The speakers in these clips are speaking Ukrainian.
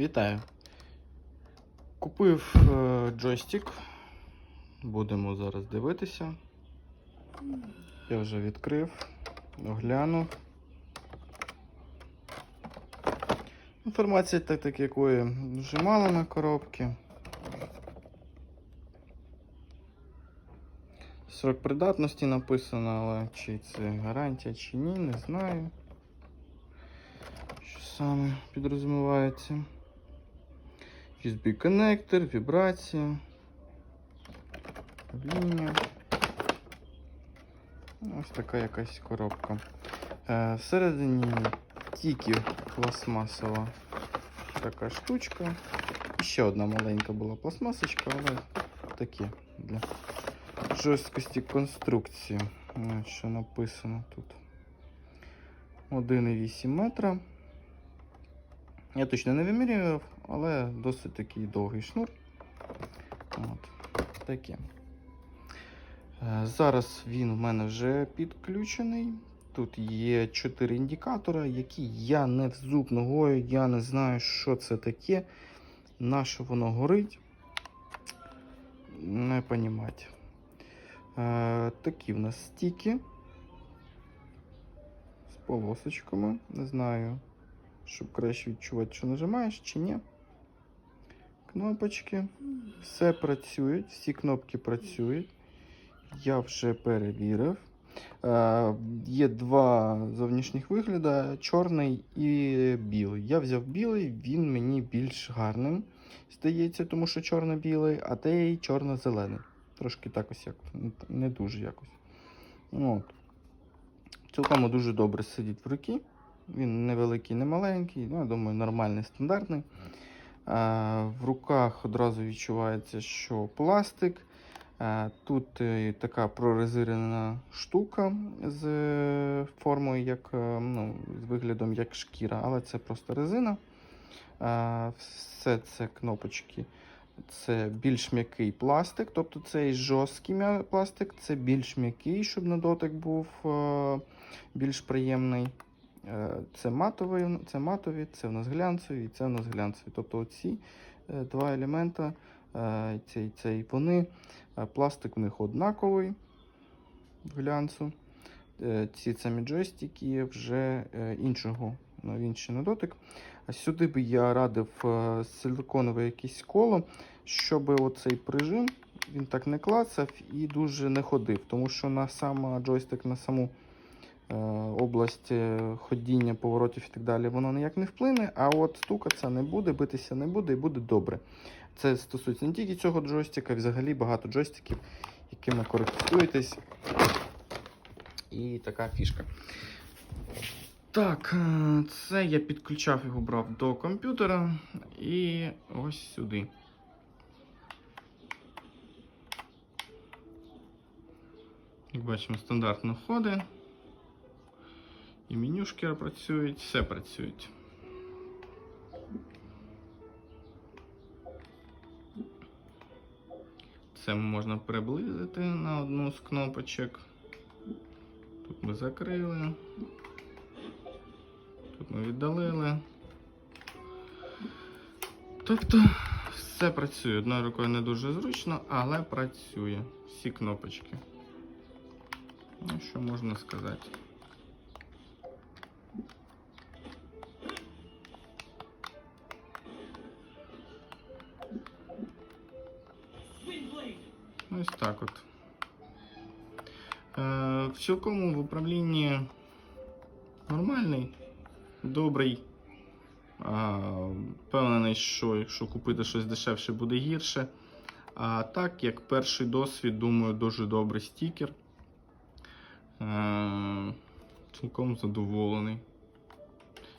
Вітаю. Купив е, джойстик. Будемо зараз дивитися. Я вже відкрив, оглянув. Інформації так, так якої дуже мало на коробці. Срок придатності написано, але чи це гарантія, чи ні, не знаю. Що саме підрозумівається? USB коннектор, вібрація, лінія. Ось така якась коробка. Е, Всередині тільки пластмасова така штучка. Ще одна маленька була пластмасочка, але таке для жорсткості конструкції. Ось Що написано тут. 1,8 метра. Я точно не вимірював, але досить такий довгий шнур. От, таке. Е, Зараз він у мене вже підключений. Тут є 4 індикатора, які я не в зуб ногою, я не знаю, що це таке, на що воно горить. Не понімати. Е, такі в нас стіки з полосочками. Не знаю, щоб краще відчувати, що нажимаєш чи ні. Кнопочки. Все працюють, всі кнопки працюють. Я вже перевірив. Е, є два зовнішніх вигляди: чорний і білий. Я взяв білий, він мені більш гарним здається, тому що чорно-білий, а той чорно-зелений. Трошки так ось як не дуже якось. От. Цілком дуже добре сидить в руці. Він невеликий, не маленький, ну, я думаю, нормальний, стандартний. В руках одразу відчувається, що пластик. Тут е, така прорезинена штука з е, формою, як, е, ну, з виглядом як шкіра, але це просто резина. Все це кнопочки. Це більш м'який пластик, тобто цей жорсткий пластик, це більш м'який, щоб на дотик був е, більш приємний. Е, Це матовий, це матові, це в нас глянцеві, це в нас глянцеві. Тобто оці е, два елемента, е, цей, цей, вони, пластик у них однаковий в глянцю. Е, Ці самі джойстики вже іншого, інший на дотик. А сюди би я радив силиконове якесь коло, щоб оцей прижим він так не клацав і дуже не ходив. Тому що на сам джойстик, на саму область е, ходіння, поворотів і так далі, воно ніяк не вплине, а от стукатися не буде, битися не буде і буде добре. Це стосується не тільки цього джойстика, взагалі багато джойстиків, якими користуєтесь. І така фішка. Так, е, це я підключав його брав до комп'ютера і ось сюди. Як бачимо, стандартно входи. І менюшки працюють, все працюють. Це можна приблизити на одну з кнопочок. Тут ми закрили. Тут ми віддалили. Тобто все працює. Одною рукою не дуже зручно, але працює. Всі кнопочки. Ну, що можна сказати? Ось так от. Е, в цілкому в управлінні нормальний, добрий. Впевнений, що якщо купити щось дешевше, буде гірше. А так, як перший досвід, думаю, дуже добрий стікер. Е, цілком задоволений.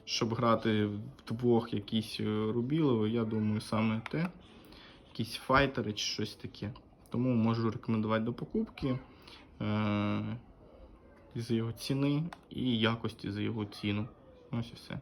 Щоб грати вдвох якісь е, рубілови, я думаю, саме те. Якісь файтери чи щось таке. Тому можу рекомендувати до покупки. Е, із-за його ціни і якості за його ціну. Ось і все.